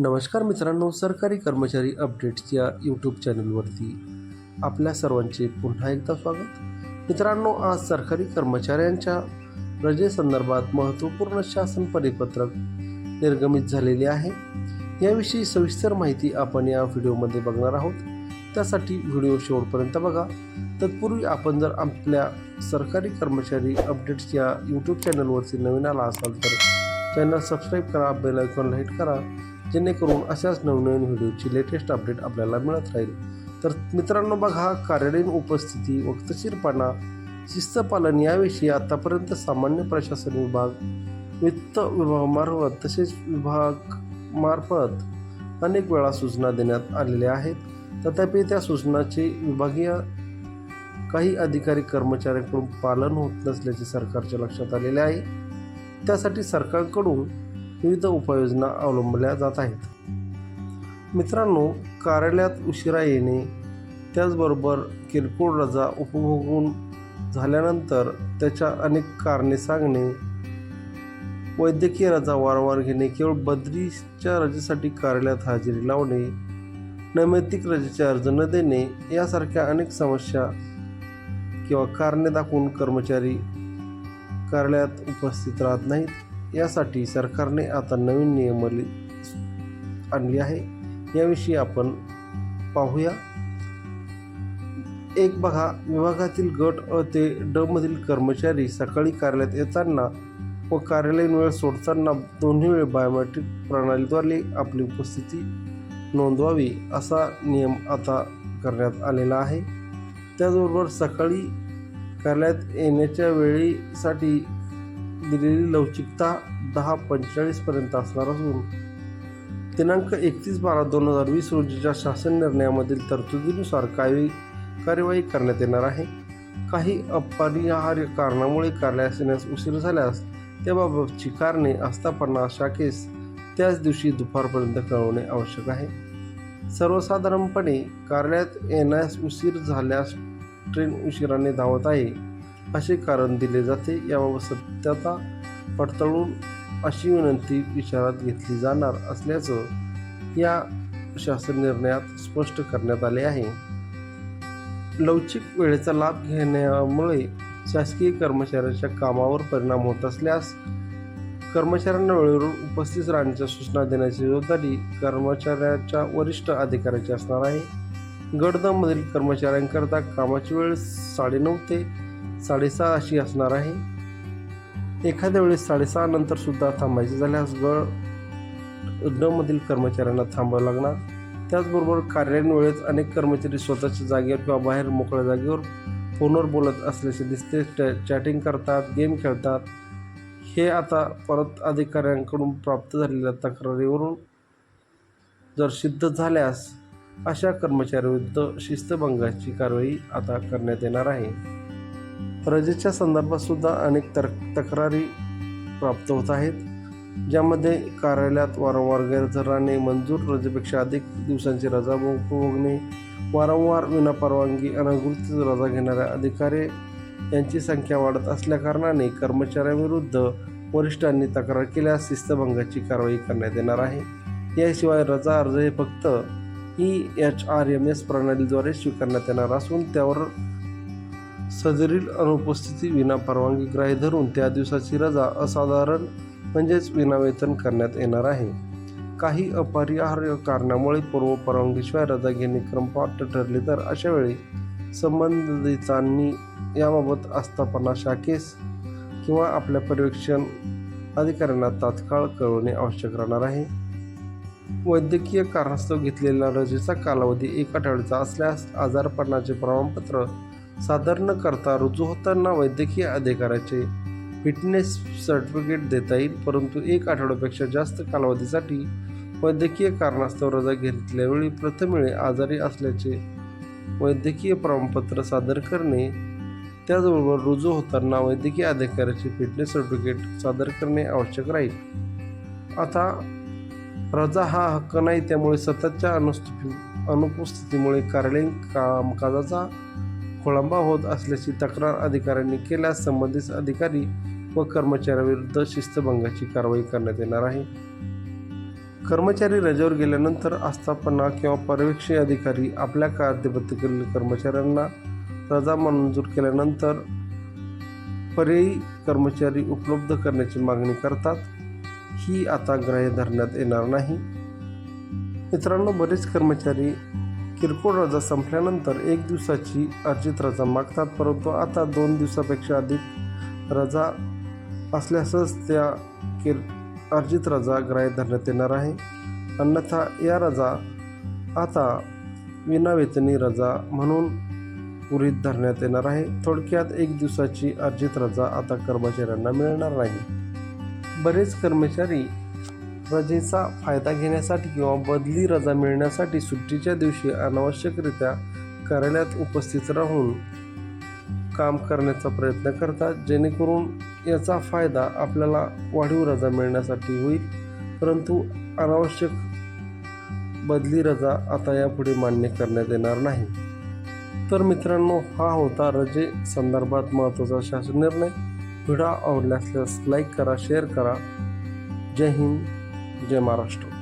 नमस्कार मित्रांनो सरकारी कर्मचारी अपडेट्स या यूट्यूब चॅनलवरती आपल्या सर्वांचे पुन्हा एकदा स्वागत. मित्रांनो आज सरकारी कर्मचाऱ्यांच्या रजेसंदर्भात महत्त्वपूर्ण शासन परिपत्रक निर्गमित झालेले आहे. याविषयी सविस्तर माहिती आपण या व्हिडिओमध्ये बघणार आहोत. त्यासाठी व्हिडिओ शेवटपर्यंत बघा. तत्पूर्वी आपण जर आपल्या सरकारी कर्मचारी अपडेट्स या यूट्यूब चॅनलवरती नवीन आला असाल तर चॅनल सबस्क्राईब करा बेल आयकॉनला हिट करा. जेणेकरून अशाच नवनवीन व्हिडिओची लेटेस्ट अपडेट आपल्याला मिळत राहील. तर मित्रांनो बघा कार्यालयीन उपस्थिती वक्तशीरपणा शिस्तपालन याविषयी आतापर्यंत सामान्य प्रशासन विभाग वित्त विभागामार्फत तसेच विभाग मार्फत अनेक वेळा सूचना देण्यात आलेल्या आहेत. तथापि त्या सूचनाचे विभागीय काही अधिकारी कर्मचाऱ्यांकडून पालन होत नसल्याचे सरकारच्या लक्षात आलेले आहे. त्यासाठी सरकारकडून विविध उपाययोजना अवलंबल्या जात आहेत. मित्रांनो कार्यालयात उशिरा येणे त्याचबरोबर किरकोळ रजा उपभोगून झाल्यानंतर त्याच्या अनेक कारणे सांगणे वैद्यकीय रजा वारंवार घेणे केवळ बदलीच्या रजेसाठी कार्यालयात हजेरी लावणे नैमित्तिक रजेचे अर्ज न देणे यासारख्या अनेक समस्या किंवा कारणे दाखवून कर्मचारी कार्यालयात उपस्थित राहत नाहीत. यासाठी सरकारने आता नवीन नियमावली आणली आहे. याविषयी आपण पाहूया. एक बघा विभागातील गट अ ते ड मधील कर्मचारी सकाळी कार्यालयात येताना व कार्यालयीन वेळ सोडताना दोन्ही वेळ बायोमेट्रिक प्रणालीद्वारे आपली उपस्थिती नोंदवावी असा नियम आता करण्यात आलेला आहे. त्याचबरोबर सकाळी कार्यालयात येण्याच्या वेळेसाठी दिलेली लवचिकता दहा पंचेचाळीसपर्यंत असणार असून दिनांक एकतीस बारा दोन हजार वीस रोजीच्या शासन निर्णयामधील तरतुदीनुसार काही कार्यवाही करण्यात येणार आहे. काही अपरिहार्य कारणामुळे कार्यास येण्यास उशीर झाल्यास त्याबाबतची कारणे आस्थापना शाखेस त्याच दिवशी दुपारपर्यंत कळवणे आवश्यक आहे. सर्वसाधारणपणे कार्यालयात येण्यास उशीर झाल्यास ट्रेन उशिराने धावत आहे. असे कारण दिले जाते. याबाबत सत्यता पडताळून अशी विनंती विचारात घेतली जाणार असल्याचं या शासन निर्णयात स्पष्ट करण्यात आले आहे. लवचिक वेळेचा लाभ घेण्यामुळे शासकीय कर्मचाऱ्यांच्या कामावर परिणाम होत असल्यास कर्मचाऱ्यांना वेळेवर उपस्थित राहण्याच्या सूचना देण्याची जबाबदारी कर्मचाऱ्याच्या वरिष्ठ अधिकाऱ्याची असणार आहे. गडदममधील कर्मचाऱ्यांकरता कामाची वेळ साडेनऊ ते साडेसहा अशी असणार आहे. एखाद्या वेळेस साडेसहा नंतर सुद्धा थांबायचे झाल्यास गट ड मधील कर्मचाऱ्यांना थांबावं लागणार. त्याचबरोबर कार्यालयीन वेळेत अनेक कर्मचारी स्वतःच्या जागेवर किंवा बाहेर मोकळ्या जागेवर फोनवर बोलत असल्याचे दिसते चॅटिंग करतात गेम खेळतात. हे आता परत अधिकाऱ्यांकडून प्राप्त झालेल्या तक्रारीवरून जर सिद्ध झाल्यास अशा कर्मचाऱ्याविरुद्ध शिस्तभंगाची कारवाई आता करण्यात येणार आहे. रजेच्या संदर्भातसुद्धा अनेक तर तक्रारी प्राप्त होत आहेत ज्यामध्ये कार्यालयात वारंवार गैरहजर राहणे मंजूर रजेपेक्षा अधिक दिवसांची रजा उपभोगणे वारंवार विनापरवानगी अनधिकृत रजा घेणाऱ्या अधिकारी यांची संख्या वाढत असल्याकारणाने कर्मचाऱ्यांविरुद्ध वरिष्ठांनी तक्रार केल्यास शिस्तभंगाची कारवाई करण्यात येणार आहे. याशिवाय रजा अर्ज हे फक्त E H R M S प्रणालीद्वारे स्वीकारण्यात येणार असून त्यावर सदरील अनुपस्थिती विना परवानगी ग्राह्य धरून त्या दिवसाची रजा असाधारण म्हणजेच विनावेतन करण्यात येणार आहे. काही अपरिहार्य कारणामुळे पूर्व परवानगीशिवाय रजा घेणे क्रमपात्र ठरले तर अशा वेळी संबंधितांनी याबाबत आस्थापना शाखेस किंवा आपल्या पर्यवेक्षण अधिकाऱ्यांना तात्काळ कळवणे आवश्यक राहणार आहे. वैद्यकीय कारणास्तव घेतलेला रजेचा कालावधी एक आठवड्याचा असल्यास आजारपणाचे प्रमाणपत्र सादर न करता रुजू होताना वैद्यकीय अधिकाऱ्याचे फिटनेस सर्टिफिकेट देता येईल परंतु एक आठवड्यापेक्षा जास्त कालावधीसाठी वैद्यकीय कारणास्तव रजा घेतल्यावेळी प्रथम वेळी आजारी असल्याचे वैद्यकीय प्रमाणपत्र सादर करणे त्याचबरोबर रुजू होताना वैद्यकीय अधिकाऱ्याचे फिटनेस सर्टिफिकेट सादर करणे आवश्यक राहील. आता रजा हा हक्क नाही त्यामुळे सततच्या अनुस्थिती अनुपस्थितीमुळे कार्यालयीन कामकाजाचा खोळंबा होत असल्याची तक्रार अधिकाऱ्यांनी केल्यास संबंधित अधिकारी व कर्मचाऱ्याविरुद्ध शिस्तभंगाची कारवाई करण्यात येणार आहे. कर्मचारी रजेवर गेल्यानंतर आस्थापना किंवा पर्यवेक्षी अधिकारी आपल्या कार्यपद्धतीतील कर्मचाऱ्यांना रजा मंजूर केल्यानंतर पर्यायी कर्मचारी उपलब्ध करण्याची मागणी करतात. ही आता ग्राह्य धरण्यात येणार नाही. मित्रांनो बरेच कर्मचारी किरकोळ रजा संपल्यानंतर एक दिवसाची अर्जित रजा मागतात परंतु आता दोन दिवसापेक्षा अधिक रजा असल्यासच त्या किर अर्जित रजा ग्राह्य धरण्यात येणार आहे. अन्यथा या रजा आता विनावेतनी रजा म्हणून गृहीत धरण्यात येणार आहे. थोडक्यात एक दिवसाची अर्जित रजा आता कर्मचाऱ्यांना मिळणार नाही. बरेच कर्मचारी रजेचा फायदा घेण्यासाठी किंवा बदली रजा मिळण्यासाठी सुट्टीच्या दिवशी अनावश्यकरित्या कार्यालयात उपस्थित राहून काम करण्याचा प्रयत्न करतात जेणेकरून याचा फायदा आपल्याला वाढीव रजा मिळण्यासाठी होईल. परंतु अनावश्यक बदली रजा आता यापुढे मान्य करण्यात येणार नाही. तर मित्रांनो हा होता रजे संदर्भात महत्त्वाचा शासन निर्णय. व्हिडिओ आवडला असल्यास लाईक करा शेअर करा. जय हिंद. जय महाराष्ट्र.